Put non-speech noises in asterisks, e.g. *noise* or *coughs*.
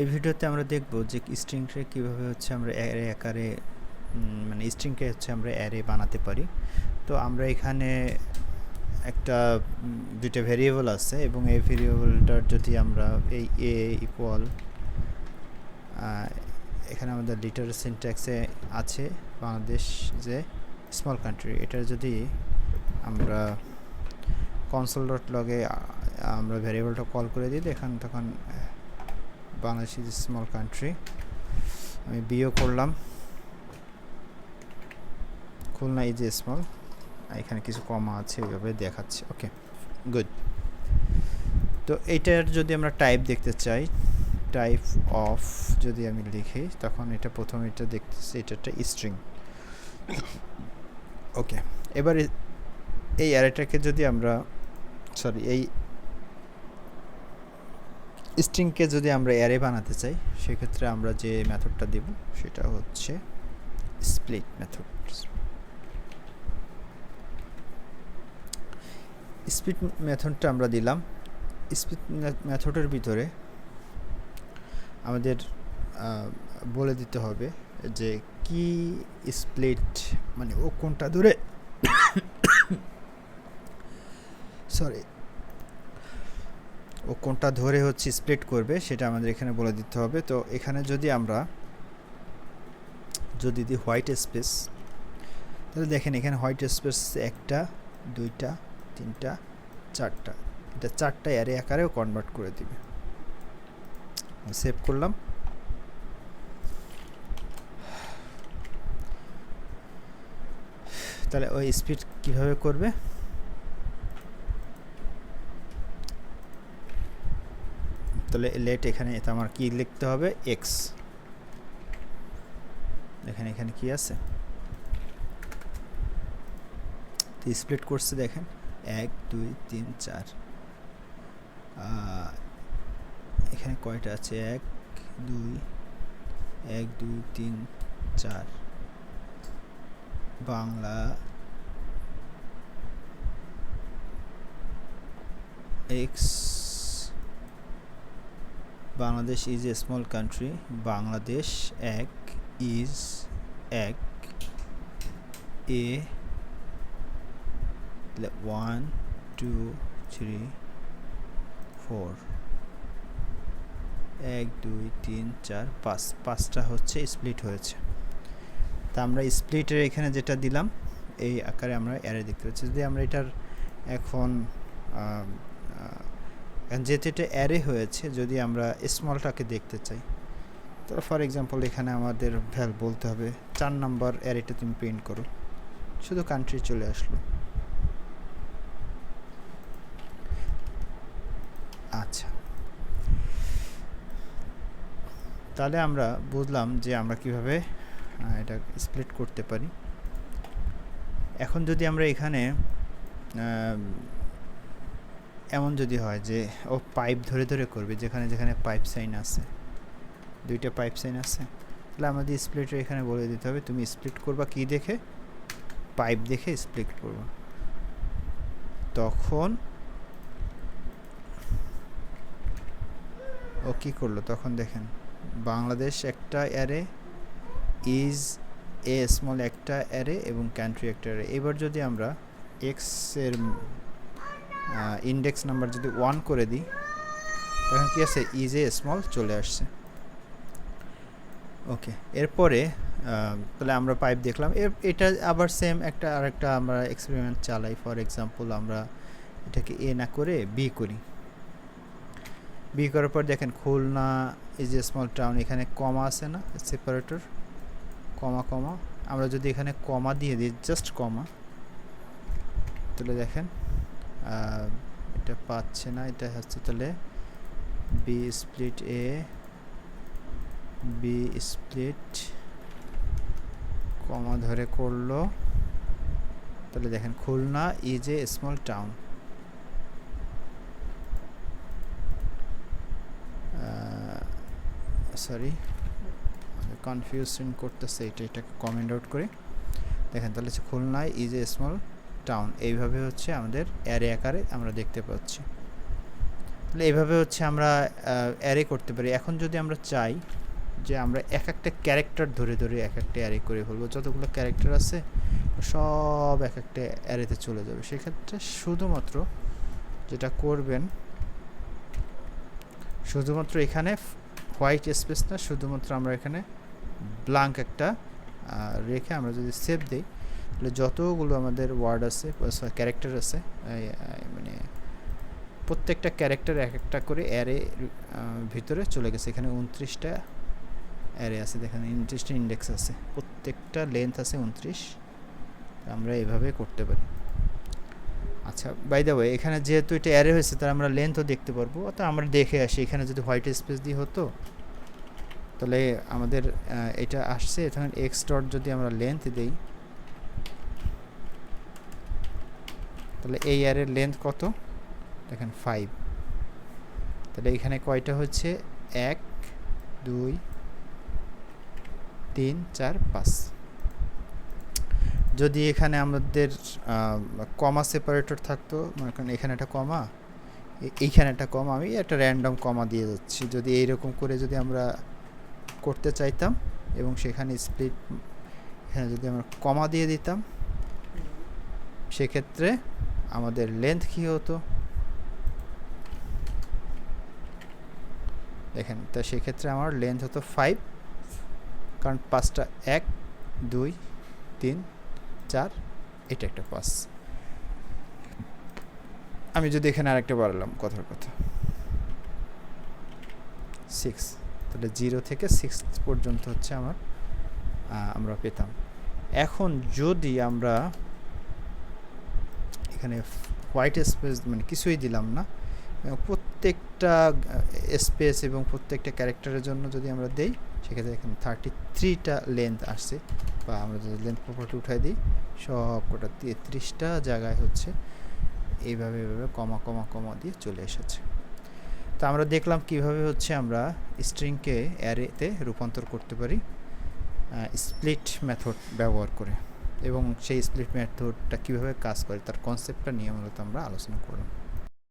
এই ভিডিওতে আমরা দেখব যে স্ট্রিংকে কীভাবে হচ্ছে আমরা অ্যারে আকারে মানে স্ট্রিংকে হচ্ছে আমরা অ্যারে বানাতে পারি। তো আমরা এখানে একটা দুইটা ভেরিয়েবল আছে এবং এই ভেরিয়েবলটার যদি আমরা এই এ ইকুয়াল এখানে আমাদের লিটার সিনট্যাক্সে আছে বাংলাদেশ যে স্মল কান্ট্রি এটা যদি আমরা কনসোল ডট লগে আমরা ভেরিয়েবলটা কল করে দিই, দেখেন তখন বাংলাদেশ ইজ স্মল কান্ট্রি আমি বিও করলাম। খুলনা ইজ স্মল এখানে কিছু কমা আছে, ওইভাবে দেখাচ্ছে। ওকে গুড তো এইটার যদি আমরা টাইপ দেখতে চাই টাইপ অফ যদি আমি লিখি, তখন এটা প্রথম এটা দেখতেছি, এটা একটা স্ট্রিং ওকে এবার এই অ্যারেটাকে যদি আমরা সরি এই স্ট্রিংকে যদি আমরা অ্যারে বানাতে চাই, সেক্ষেত্রে আমরা যে মেথডটা দেব, সেটা হচ্ছে স্প্লিট মেথড স্প্লিট মেথডটা আমরা দিলাম। স্প্লিট মেথডের ভিতরে আমাদের বলে দিতে হবে যে কি স্প্লিট মানে ও কোনটা ধরে সরি *coughs* ও কোনটা ধরে হচ্ছে স্প্লিট করবে সেটা আমাদের এখানে বলে দিতে হবে। তো এখানে যদি আমরা, যদি দিই হোয়াইট স্পেস তাহলে দেখেন এখানে হোয়াইট স্পেস একটা, দুইটা, তিনটা, চারটা। এটা চারটা অ্যারে আকারেও কনভার্ট করে দিবে। সেভ করলাম। তাহলে ওই স্পিড কীভাবে করবে? তাহলে লেট এখানে এটা আমার কি লিখতে হবে? এক্স দেখেন এখানে কি আছে? স্প্লিট করছে দেখেন। এক, দুই, তিন, চার। এখানে কয়টা আছে? এক, দুই এক, দুই, তিন, চার। Bangla X Bangladesh is a small country Bangladesh এক ইজ এক, a one two three four এক, দুই, তিন, চার, পাঁচ। পাঁচটা হচ্ছে স্প্লিট হয়েছে। তা আমরা স্প্লিটের এখানে যেটা দিলাম, এই আকারে আমরা অ্যারে দেখতে পাচ্ছি। যদি আমরা এটার এখন যেহেতু এটা অ্যারে হয়েছে, যদি আমরা স্মলটাকে দেখতে চাই, তো ফর এক্সাম্পল এখানে আমাদের ভ্যাল বলতে হবে, চার নাম্বার অ্যারেটা তুমি প্রিন্ট করো। শুধু কান্ট্রি চলে আসলো। আচ্ছা। তাহলে আমরা বুঝলাম যে আমরা কীভাবে এটা স্প্লিট করতে পারি। এখন যদি আমরা এখানে এমন যদি হয় যে ও পাইপ ধরে ধরে করবে, যেখানে যেখানে পাইপ সাইন আছে, দুইটা পাইপ সাইন আছে, তাহলে আমাদের স্প্লিটের এখানে বলে দিতে হবে। তুমি স্প্লিট করবা কি দেখে? পাইপ দেখে স্প্লিট করবা। তখন ও কী করল? তখন দেখেন, বাংলাদেশ একটা অ্যারে ইজ এ স্মল একটা অ্যারে এবং কান্ট্রি একটা অ্যারে এবার যদি আমরা এক্সের ইন্ডেক্স নাম্বার যদি ওয়ান করে দিই, তখন কি আছে? ইজে স্মল চলে আসছে। ওকে এরপরে তাহলে আমরা পাইপ দেখলাম। এটা আবার সেম একটা, আরেকটা আমরা এক্সপেরিমেন্ট চালাই। ফর এক্সাম্পল আমরা এটাকে এ না করে বি করি। বি করার পর দেখেন Khulna is a small town এখানে কমা আছে না? সেপারেটর কমা কমা আমরা যদি এখানে কমা দিয়ে দিই জাস্ট কমা তাহলে দেখেন এটা পাচ্ছে না, এটা হচ্ছে তাহলে B split a B split comma ধরে করল। তাহলে দেখেন Khulna is a small town sorry confusion করতেছে, এটা, এটাকে কমেন্ট আউট করে। দেখেন তাহলে খুলনায় ইজ এ স্মল টাউন এইভাবে হচ্ছে আমাদের অ্যারে আকারে আমরা দেখতে পাচ্ছি। তাহলে এইভাবে হচ্ছে আমরা অ্যারে করতে পারি। এখন যদি আমরা চাই যে আমরা এক একটা ক্যারেক্টার ধরে ধরে এক একটা অ্যারে করে ফেলব, যতগুলো ক্যারেক্টার আছে, সব এক একটা অ্যারেতে চলে যাবে। সেক্ষেত্রে শুধুমাত্র যেটা করবেন, শুধুমাত্র এখানে হোয়াইট স্পেস না, শুধুমাত্র আমরা এখানে ব্লাঙ্ক একটা রেখে আমরা যদি সেভ দিই তাহলে যতগুলো আমাদের ওয়ার্ড আছে ক্যারেক্টার আছে মানে প্রত্যেকটা ক্যারেক্টার এক একটা করে অ্যারে ভিতরে চলে গেছে। এখানে উনত্রিশটা অ্যারে আছে, দেখেন উনত্রিশটা ইন্ডেক্স আছে। প্রত্যেকটা লেন্থ আছে উনত্রিশ। আমরা এভাবে করতে পারি। আচ্ছা বাই দ্য ওয়ে এখানে যেহেতু এটা অ্যারে হয়েছে তার আমরা লেন্থও দেখতে পারব। তো আমরা দেখে আসি, এখানে যদি হোয়াইট স্পেস দিয়ে হতো, তাহলে আমাদের এটা আসছে। তখন এক্স ডট যদি আমরা লেন্থ দিই তাহলে এই অ্যারের লেন্থ কত? দেখেন ফাইভ তাহলে এখানে কয়টা হচ্ছে? এক, দুই, তিন, চার, পাঁচ। যদি এখানে আমাদের কমা সেপারেটর থাকতো, মনে করেন এখানে একটা কমা এইখানে একটা কমা আমি একটা র্যান্ডম কমা দিয়ে যাচ্ছি। যদি এইরকম করে যদি আমরা করতে চাইতাম এবং সেখানে স্প্লিট এখানে যদি আমরা কমা দিয়ে দিতাম, সেক্ষেত্রে আমাদের লেন্থ কী হতো? দেখেন, তা সেক্ষেত্রে আমার লেন্থ হতো ফাইভ কারণ পাঁচটা এক, দুই, তিন, চার, এটা একটা পাস আমি যদি এখানে আরেকটা বাড়ালাম, কথার কথা। সিক্স তাহলে জিরো থেকে সিক্স পর্যন্ত হচ্ছে আমার আমরা পেতাম। এখন যদি আমরা এখানে হোয়াইট স্পেস মানে কিছুই দিলাম না। প্রত্যেকটা স্পেস এবং প্রত্যেকটা ক্যারেক্টারের জন্য যদি আমরা দেই, সেক্ষেত্রে এখানে থার্টি থ্রিটা লেন্থ আসছে। বা আমরা যদি লেন্থ প্রপার্টি উঠাই দিই সব কটা তেত্রিশটা জায়গায় হচ্ছে এইভাবে এইভাবে কমা কমা কমা দিয়ে চলে এসেছে। তো আমরা দেখলাম কীভাবে হচ্ছে আমরা স্ট্রিংকে অ্যারেতে রূপান্তর করতে পারি স্প্লিট মেথড ব্যবহার করে। এবং সেই স্প্লিট মেথডটা কীভাবে কাজ করে তার কনসেপ্টটা নিয়ে মূলত আমরা আলোচনা করলাম